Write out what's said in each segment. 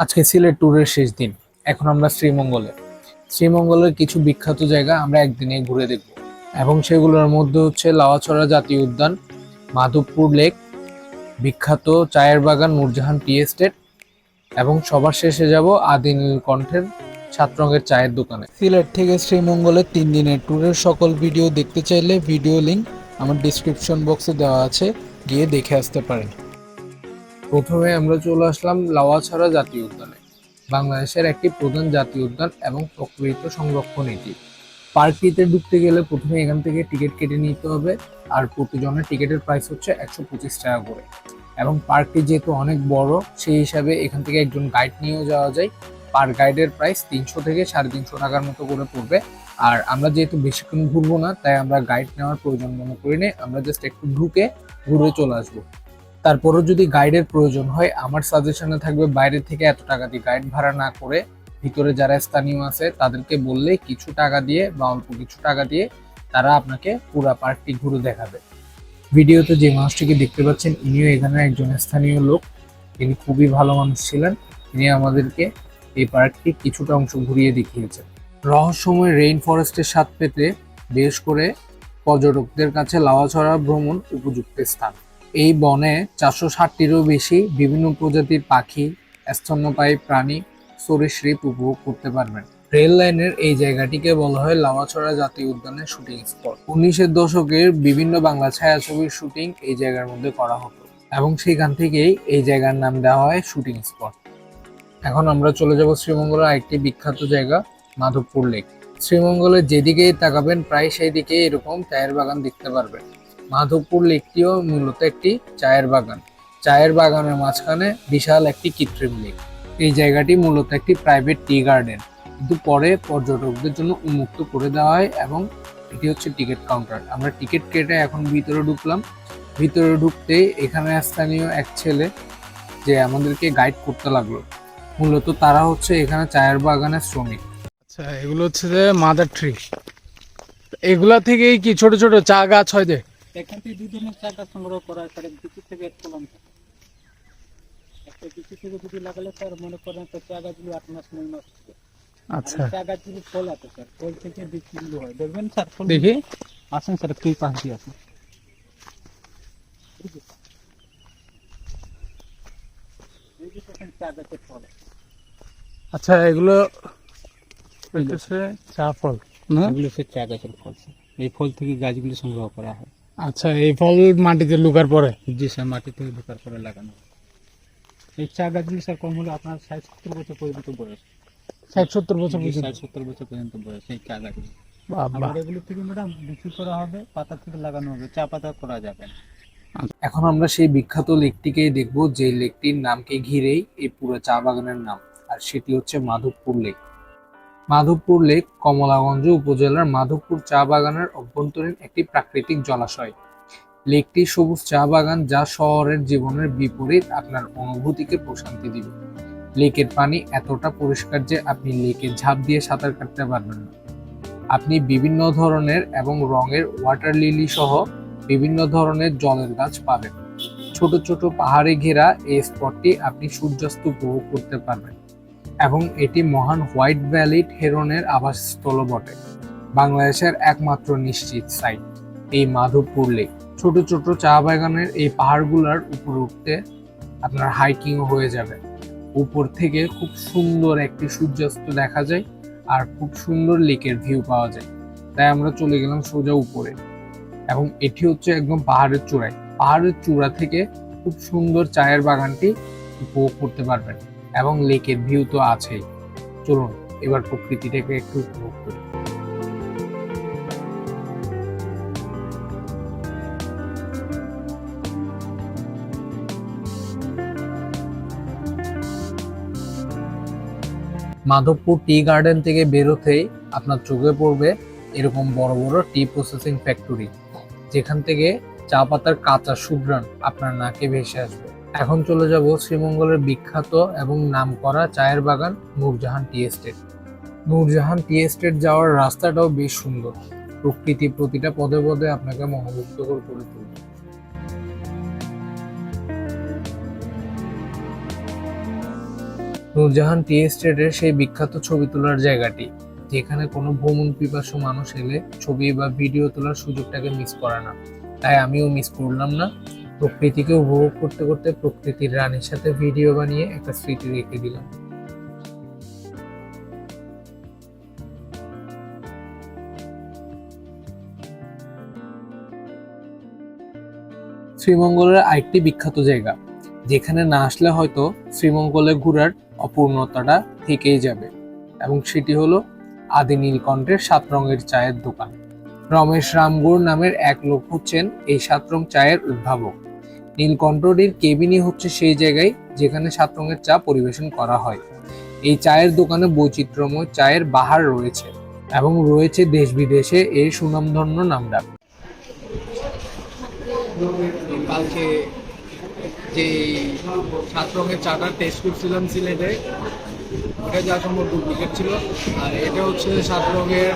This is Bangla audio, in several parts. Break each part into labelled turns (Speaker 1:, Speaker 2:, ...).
Speaker 1: আজকে সিলেট ট্যুরের শেষ দিন। এখন আমরা শ্রীমঙ্গলে। শ্রীমঙ্গলের কিছু বিখ্যাত জায়গা আমরা একদিনে ঘুরে দেখব। এবং সেগুলোর মধ্যে হচ্ছে লাওয়াছড়া জাতীয় উদ্যান, মাধবপুর লেক, বিখ্যাত চায়ের বাগান নূরজাহান টি এস্টেট, এবং সবার শেষে যাব আদিল কণ্ঠের সাত রঙের চায়ের দোকানে। সিলেট থেকে শ্রীমঙ্গলের তিন দিনের ট্যুরের সকল ভিডিও দেখতে চাইলে ভিডিও লিঙ্ক আমার ডিসক্রিপশন বক্সে দেওয়া আছে, গিয়ে দেখে আসতে পারেন। প্রথমে আমরা চলে আসলাম লাওয়াছড়া জাতীয় উদ্যানে, বাংলাদেশের একটি প্রধান জাতীয় উদ্যান এবং প্রকৃত সংরক্ষণ এটি। পার্কটিতে ঢুকতে গেলে প্রথমে এখান থেকে টিকিট কেটে নিতে হবে, আর প্রতিজনের টিকিটের প্রাইস হচ্ছে একশো পঁচিশ টাকা করে। এবং পার্কটি যেহেতু অনেক বড়, সেই হিসাবে এখান থেকে একজন গাইড নিয়েও যাওয়া যায়। পার গাইডের প্রাইস তিনশো থেকে সাড়ে তিনশো টাকার মতো করে পড়বে। আর আমরা যেহেতু বেশিক্ষণ ঘুরবো না, তাই আমরা গাইড নেওয়ার প্রয়োজন মনে করি না আমরা জাস্ট একটু ঢুকে ঘুরে চলে আসব। তারপরও যদি গাইডের প্রয়োজন হয়, আমার সাজেশনে থাকবে বাইরে থেকে এত টাকা দিয়ে গাইড ভাড়া না করে ভিতরে যারা স্থানীয় আছে, তাদেরকে বললে কিছু টাকা দিয়ে বা অল্প কিছু টাকা দিয়ে তারা আপনাকে পুরা পার্কটি ঘুরে দেখাবে। ভিডিওতে যে মানুষটিকে দেখতে পাচ্ছেন, ইনিও এখানে একজন স্থানীয় লোক। তিনি খুবই ভালো মানুষ ছিলেন। তিনি আমাদেরকে এই পার্কটি কিছুটা অংশ ঘুরিয়ে দেখিয়েছেন। রহস্যময় রেইন ফরেস্টের স্বাদ পেতে বেশ করে পর্যটকদের কাছে লাওয়াছড়া ভ্রমণ উপযুক্ত স্থান। এই বনে চারশো ষাটটিরও বেশি বিভিন্ন প্রজাতির পাখি, স্তন্যপায়ী প্রাণী সরীসৃপ উপভোগ করতে পারবেন। রেল লাইনের এই জায়গাটিকে বলা হয় লাওয়াছড়া জাতীয় উদ্যানের শুটিং স্পট। উনিশের দশকের বিভিন্ন বাংলা ছায়াছবির শুটিং এই জায়গার মধ্যে করা হতো এবং সেখান থেকেই এই জায়গার নাম দেওয়া হয় শুটিং স্পট। এখন আমরা চলে যাব শ্রীমঙ্গলের একটি বিখ্যাত জায়গা, মাধবপুর লেক। শ্রীমঙ্গলের যেদিকেই তাকাবেন, প্রায় সেই দিকে এরকম চায়ের বাগান দেখতে পারবেন। মাধবপুর লেকটিও মূলত একটি চায়ের বাগান। চায়ের বাগানের মাঝখানে বিশাল একটি কৃত্রিম লেক। এই জায়গাটি মূলত একটি প্রাইভেট টি গার্ডেন কিন্তু পরে পর্যটকদের জন্য উন্মুক্ত করে দেওয়া হয় এবং এটি হচ্ছে টিকিট কাউন্টার আমরা টিকিট কেটে এখন ভিতরে ঢুকলাম। ভিতরে ঢুকতে এখানে স্থানীয় এক ছেলে যে আমাদেরকে গাইড করতে লাগল। মূলত তারা হচ্ছে এখানে চায়ের বাগানের শ্রমিক। আচ্ছা এগুলো হচ্ছে যে মাদার ট্রি এগুলা থেকেই কি ছোট ছোট চা গাছ হয় যে?
Speaker 2: এখান থেকে দুই ধরনের চাকা সংগ্রহ করা হয় স্যার কিছু থেকে এক কলম। থাকে একটা কিছু থেকে যদি লাগালে স্যার মনে করেন একটা চা গাছগুলো আট মাস নয় মাস থাকে
Speaker 1: আচ্ছা।
Speaker 2: চা গাছগুলো ফল আছে স্যার। ফল থেকে বীজগুলো হয়। দেখবেন স্যার ফল
Speaker 1: দেখি।
Speaker 2: আসেন স্যার তুই পাশ দিয়ে আসেন। এই যে দেখেন চা গাছের ফল।
Speaker 1: আচ্ছা এগুলো হচ্ছে চা ফল। না
Speaker 2: এগুলো হচ্ছে চা গাছের ফল স্যার। এই ফল থেকে গাছগুলো সংগ্রহ করা হয়।
Speaker 1: আচ্ছা এই ফল মাটিতে লুকার পরে?
Speaker 2: জি স্যার মাটি থেকে ঢোকার পরে লাগানো। হয়। এই চা গাছগুলো স্যার কম হলে আপনার ষাট সত্তর বছর পর্যন্ত বয়স।
Speaker 1: ষাট সত্তর বছর পর্যন্ত?
Speaker 2: ষাট সত্তর বছর পর্যন্ত বয়স এই চা গাছগুলো এগুলো থেকে ম্যাডাম বিক্রি করা হবে পাতা থেকে লাগানো হবে চা পাতা করা যাবে না।
Speaker 1: এখন আমরা সেই বিখ্যাত লেকটিকেই দেখব যে লেকটির নামকে ঘিরেই এই পুরো চা বাগানের নাম আর সেটি হচ্ছে মাধবপুর লেক। মাধবপুর লেক, কমলাগঞ্জ উপজেলার মাধবপুর চা বাগানের অভ্যন্তরীণ একটি প্রাকৃতিক জলাশয়। লেকটি সবুজ চা বাগান যা শহরের জীবনের বিপরীত আপনার অনুভূতিকে প্রশান্তি দিবে। লেকের পানি এতটা পরিষ্কার যে আপনি লেকে ঝাঁপ দিয়ে সাঁতার কাটতে পারবেন না। আপনি বিভিন্ন ধরনের এবং রঙের ওয়াটার লিলি সহ বিভিন্ন ধরনের জলের গাছ পাবেন। ছোট ছোট পাহাড়ে ঘেরা এই স্পটটি আপনি সূর্যাস্ত উপভোগ করতে পারবেন। এবং এটি মহান হোয়াইট ভ্যালি হেরনের আবাসস্থল বটে। বাংলাদেশের একমাত্র নিশ্চিত সাইট এই মাধবপুর লেক ছোট ছোট চা বাগানের এই পাহাড়গুলোর উপর উঠতে আপনার হাইকিং হয়ে যাবে। উপর থেকে খুব সুন্দর একটি সূর্যাস্ত দেখা যায় আর খুব সুন্দর লেকের ভিউ পাওয়া যায়। তাই আমরা চলে গেলাম সোজা উপরে। এবং এটি হচ্ছে একদম পাহাড়ের চূড়ায়। পাহাড়ের চূড়া থেকে খুব সুন্দর চায়ের বাগানটি উপভোগ করতে পারবেন। এবং লেকের ভিউ তো আছেই। চলুন, এবার প্রকৃতিটাকে একটু উপভোগ করি। মাধবপুর টি গার্ডেন থেকে বেরোতেই আপনার চোখে পড়বে এরকম বড় বড় টি প্রসেসিং ফ্যাক্টরি, যেখান থেকে চা পাতার কাঁচা সুঘ্রাণ আপনার নাকে ভেসে আসবে। এখন চলে যাব শ্রীমঙ্গলের বিখ্যাত এবং নামকরা চায়ের বাগান Nurjahan tea estate. Nurjahan tea estate যাওয়ার রাস্তাটাও বেশ সুন্দর। প্রকৃতি প্রতিটা পদে পদে আপনাকে মনোমুগ্ধকর করে তুলবে। নূরজাহান টি এস্টেটের সেই বিখ্যাত ছবি তোলার জায়গাটি, যেখানে কোনো ভ্রমণ পিপাসু মানুষ এলে ছবি বা ভিডিও তোলার সুযোগটাকে মিস করে না। তাই আমিও মিস করলাম না। প্রকৃতিকে উপভোগ করতে করতে প্রকৃতির রানীর সাথে ভিডিও বানিয়ে একটা স্মৃতি রেখে দিলাম। শ্রীমঙ্গলের আরেকটি বিখ্যাত জায়গা, যেখানে না আসলে হয়তো শ্রীমঙ্গলে ঘোরার অপূর্ণতাটা থেকেই যাবে, এবং সেটি হলো আদি নীলকণ্ঠের সাত রঙের চায়ের দোকান। রমেশ রামগুর নামের এক লোক হচ্ছেন এই সাত রং চায়ের উদ্ভাবক। নীলকণ্ঠটির কেবিনই হচ্ছে সেই জায়গায় যেখানে সাত রঙের চা পরিবেশন করা হয়। এই চায়ের দোকানে বৈচিত্র্যময় চায়ের বাহার রয়েছে এবং রয়েছে দেশ বিদেশে এর সুনামধন্য নামডাক কালকে যে সাত রঙের চাটা টেস্ট করছিলাম সিলেটে, ওটা যা সম্ভব ডুপ্লিকেট ছিল। আর এটা হচ্ছে সাত রঙের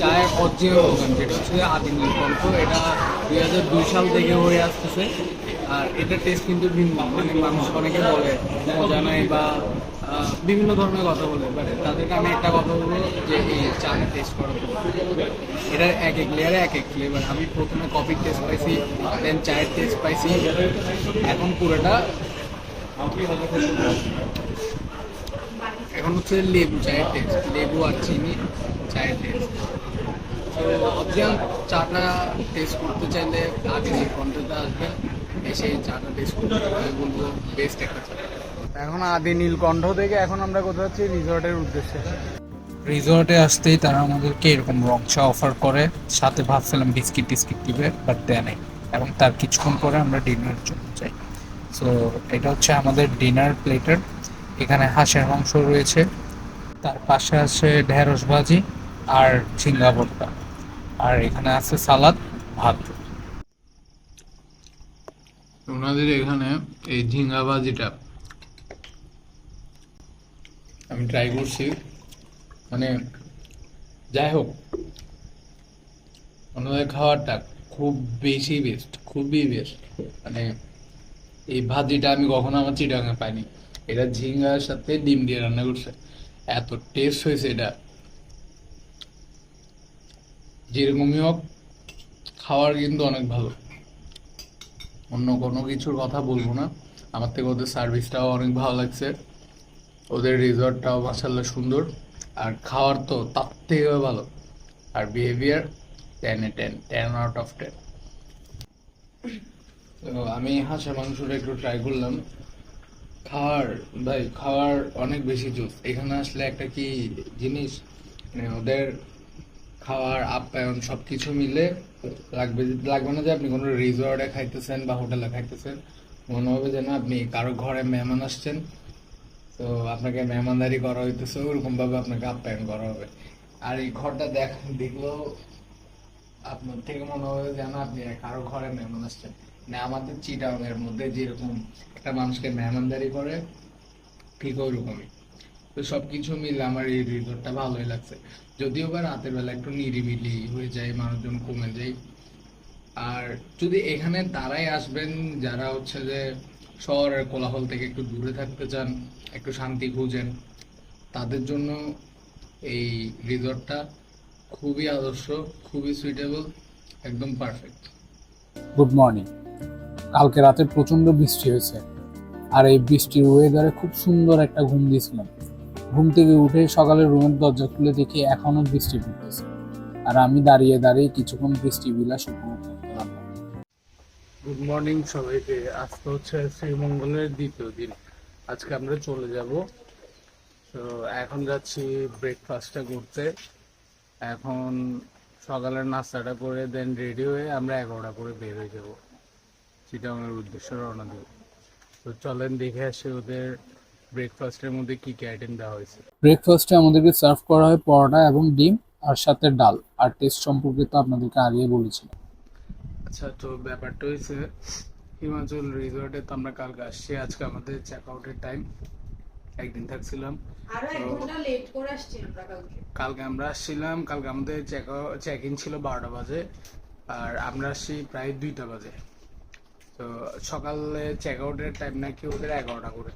Speaker 1: চায়ের অরিজিনাল দোকান যেটা হচ্ছে আদি নীলকণ্ঠ এটা দুই হাজার দুই সাল থেকে হয়ে আসতেছে। আর এটা টেস্ট কিন্তু ভিন্ন। মানে মানুষ, অনেকে বলে, মজা নাই বা বিভিন্ন ধরনের কথা বলে বাট তাদেরকে আমি একটা কথা বলব যে, এই চাটা টেস্ট করো এটা এক এক লেয়ারে এক এক ফ্লেভার আমি প্রথমে কফির টেস্ট পাইছি দেন চায়ের টেস্ট পাইছি। এখন পুরোটা এখন হচ্ছে লেবু, চায়ের টেস্ট লেবু আর চিনি, চায়ের টেস্ট তো অরিজিনাল চাটা টেস্ট করতে চাইলে আগে যে কন্টেন্টটা আসবেন এসে চাটা টেস্ট করতে আমি বলব বেস্ট একটা
Speaker 3: এখন আদি নীলকণ্ঠ থেকে এখন আমরা কোথাও যাচ্ছি? রিসর্টের উদ্দেশ্যে।
Speaker 1: রিসর্টে আসতেই তারা আমাদেরকে এরকম রং চা অফার করে। সাথে ভাবছিলাম বিস্কিট টিস্কিট দিবে বাট দেয় নাই। এবং তার কিছুক্ষণ পরে আমরা ডিনার জন্য যাই। সো এটা হচ্ছে আমাদের ডিনার প্লেটার এখানে হাঁসের মাংস রয়েছে। তার পাশে আছে ঢেঁড়স ভাজি আর ঝিঙ্গা ভর্তা। আর এখানে আছে সালাদ ভাত।
Speaker 4: ওনাদের এখানে এই ঝিঙ্গা ভাজিটা আমি ট্রাই করছি। মানে যাই হোক ওনাদের খাবারটা খুব বেশি বেস্ট খুবই বেস্ট মানে এই ভাজিটা আমি কখনো আমার চিটাঙে পাইনি। এটা ঝিঙ্গার সাথে ডিম দিয়ে রান্না করছে। এত টেস্ট হয়েছে এটা। যেরকমই হোক, খাওয়ার কিন্তু অনেক ভালো। অন্য কোনো কিছুর কথা বলব না। আমার থেকে ওদের সার্ভিসটাও অনেক ভালো লাগছে। ওদের রিসর্টটাও মাসাল্লাহ সুন্দর। আর খাওয়ার তো তার থেকেও ভালো। আর বিহেভিয়ার টেনে ten ten out of ten তো আমি হাঁসের মাংসটা একটু ট্রাই করলাম। খাওয়ার, ভাই, খাওয়ার অনেক বেশি জুস এখানে আসলে একটা কি জিনিস? মানে ওদের খাওয়ার, আপ্যায়ন সবকিছু মিলে লাগবে লাগবে না যে আপনি কোনো রিসর্টে খাইতেছেন বা হোটেলে খাইতেছেন। মনে হবে যেন আপনি কারও ঘরে মেহমান আসছেন। তো আপনাকে মেহমানদারি করা হইতেছে ওরকম ভাবে আপনাকে আপ্যায়ন করা হবে। আর এই ঘরটা দেখ, দেখলেও আপনার থেকে মনে হবে যেন আপনি কারও ঘরে মেহমান আসছেন। না আমাদের চিটাং এর মধ্যে যেরকম একটা মানুষকে মেহমানদারি করে, ঠিক ওইরকমই। তো সবকিছু মিলে আমার এই রিসোর্টটা ভালোই লাগছে। যদিও বা রাতের বেলা একটু নিরিবিলি হয়ে যায়, মানুষজন কমে যায়। আর যদি এখানে তারাই আসবেন, যারা হচ্ছে যে শহরের কোলাহল থেকে একটু দূরে থাকতে চান, একটু শান্তি খুঁজেন, তাদের জন্য এই রিসর্টটা খুবই আদর্শ, খুবই সুইটেবল একদম পারফেক্ট
Speaker 3: গুড মর্নিং কালকে রাতে প্রচণ্ড বৃষ্টি হয়েছে। আর এই বৃষ্টির ওয়েদারে খুব সুন্দর একটা ঘুম দিয়েছিলাম। ঘুম থেকে উঠে সকালে রুমের দরজা খুলে দেখি এখনও বৃষ্টি পড়তেছে। আর আমি দাঁড়িয়ে দাঁড়িয়ে কিছুক্ষণ বৃষ্টি বিলাস
Speaker 1: গুড মর্নিং সবাইকে। আজকে হচ্ছে শ্রীমঙ্গলের দ্বিতীয় দিন। আজকে আমরা চলে যাব। তো এখন যাচ্ছি ব্রেকফাস্টটা করতে এখন সকালের নাস্তাটা করে দেন রেডি হয়ে আমরা এগারোটা করে বের হয়ে যাব। চিটাগাংয়ের উদ্দেশ্যে রওনা দেব। তো চলেন দেখে আসি ওদের ব্রেকফাস্টের মধ্যে কি কি আইটেম দেওয়া হয়েছে?
Speaker 3: ব্রেকফাস্টে আমাদেরকে সার্ভ করা হয় পরোটা এবং ডিম আর সাথে ডাল। আর টেস্ট সম্পর্কে তো আপনাদেরকে আগেই বলেছিলাম।
Speaker 1: আচ্ছা তো ব্যাপারটা হয়েছে হিমাচল রিসর্টে তো আমরা কালকে আসছি। আজকে আমাদের চেক আউটের টাইম একদিন থাকছিলাম।
Speaker 5: কালকে।
Speaker 1: আমরা আসছিলাম। কালকে আমাদের চেক চেক ইন ছিল বারোটা বাজে। আর আমরা আসছি প্রায় দুইটা বাজে। তো সকালে চেক আউটের টাইম নাকি ওদের এগারোটা করে।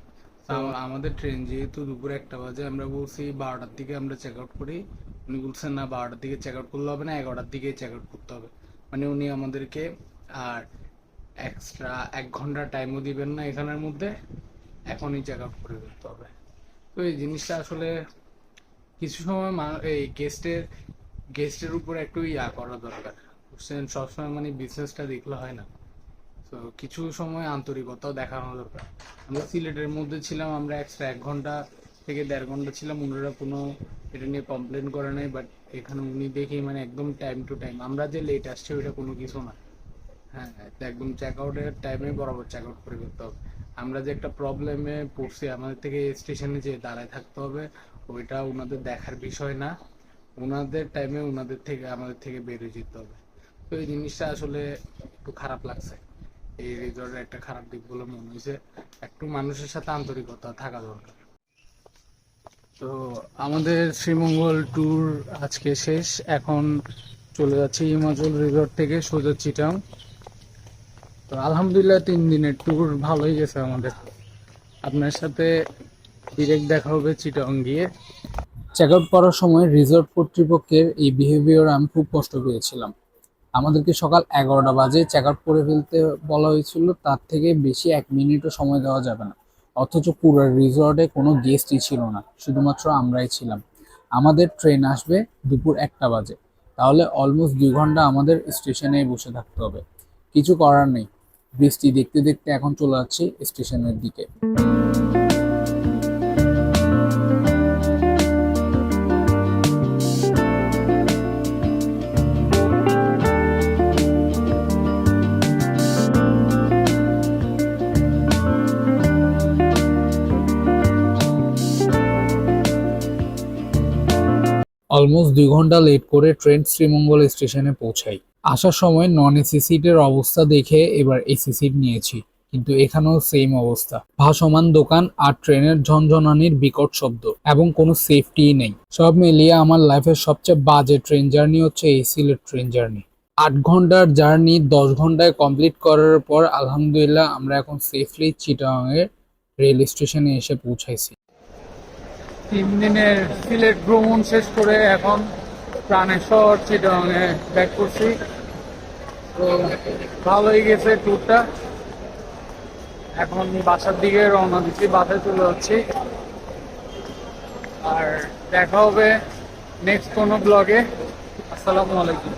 Speaker 4: আমাদের ট্রেন যেহেতু দুপুর একটা বাজে আমরা বলছি বারোটার দিকে আমরা চেক আউট করি। উনি বলছেন না বারোটার দিকে চেক আউট করলে হবে না এগারোটার দিকে চেক আউট করতে হবে। মানে উনি আমাদেরকে আর এক্সট্রা এক ঘণ্টা টাইমও দিবেন না এখানের মধ্যে এখনই চেক আউট করে দিতে হবে। তো এই জিনিসটা আসলে কিছু সময় মা- এই গেস্টের গেস্টের উপর একটু ইয়া করা দরকার। বুঝছেন? সবসময় মানে বিজনেসটা দেখলে হয় না। তো কিছু সময় আন্তরিকতাও দেখানো দরকার। আমরা সিলেটের মধ্যে ছিলাম, আমরা এক্সট্রা এক ঘণ্টা থেকে দেড় ঘণ্টা ছিলাম ওনারা কোনো এটা নিয়ে কমপ্লেন করে নাই বাট এখানে উনি দেখি মানে একদম টাইম টু টাইম আমরা যে লেট আসছে, ওইটা কোনো কিছু না। হ্যাঁ একদম চেক আউটের টাইমে বরাবর চেক আউট করে করতে হবে। আমরা যে একটা প্রবলেমে পড়ছি, আমাদের থেকে স্টেশনে যে দাঁড়ায় থাকতে হবে, ওইটা ওনাদের দেখার বিষয় না। ওনাদের টাইমে ওনাদের থেকে, আমাদের থেকে বেরিয়ে যেতে হবে। তো এই জিনিসটা আসলে একটু খারাপ লাগছে। এই রিজর্টের একটা খারাপ দিক বলে মনে হয়েছে। একটু মানুষের সাথে আন্তরিকতা থাকা দরকার। তো আমাদের শ্রীমঙ্গল ট্যুর আজকে শেষ। এখন চলে যাচ্ছি হিমাচল রিসর্ট থেকে সোজা চিটাং তো আলহামদুলিল্লাহ তিন দিনের ট্যুর ভালোই গেছে আমাদের। আপনার সাথে ডিরেক্ট দেখা হবে চিটাং গিয়ে।
Speaker 1: চেক আউট করার সময় রিসর্ট কর্তৃপক্ষের এই বিহেভিয়ার আমি খুব কষ্ট পেয়েছিলাম। আমাদেরকে সকাল এগারোটা বাজে চেক আউট করে ফেলতে বলা হয়েছিল, তার থেকে বেশি এক মিনিটও সময় দেওয়া যাবে না। অথচ পুরো রিসর্টে কোনো গেস্টই ছিল না, শুধুমাত্র আমরাই ছিলাম। আমাদের ট্রেন আসবে দুপুর একটা বাজে, তাহলে অলমোস্ট দুই ঘণ্টা আমাদের স্টেশনে বসে থাকতে হবে। কিছু করার নেই, বৃষ্টি দেখতে দেখতে এখন চলে যাচ্ছি স্টেশনের দিকে। অলমোস্ট দুই ঘণ্টা লেট করে ট্রেন শ্রীমঙ্গল স্টেশনে পৌঁছাই। আসার সময় নন এসি সিটের অবস্থা দেখে এবার এসি সিট নিয়েছি, কিন্তু এখানেও সেম অবস্থা। ভাসমান দোকান আর ট্রেনের ঝনঝনানির বিকট শব্দ এবং কোনো সেফটিই নেই। সব মিলিয়ে আমার লাইফের সবচেয়ে বাজে ট্রেন জার্নি হচ্ছে এই সিলেট ট্রেন জার্নি আট ঘণ্টার জার্নি দশ ঘন্টায় কমপ্লিট করার পর আলহামদুলিল্লাহ আমরা এখন সেফলি চিটাংয়ের রেল স্টেশনে এসে পৌঁছাইছি।
Speaker 4: তিন দিনের সিলেট ভ্রমণ শেষ করে এখন প্রাণেশ্বর চিটাংয়ে ব্যাক করছি। তো ভালোই গেছে ট্যুরটা এখন বাসার দিকে রওনা দিচ্ছি, বাসায় চলে যাচ্ছি। আর দেখা হবে নেক্সট কোনো ব্লগে আসসালামু আলাইকুম।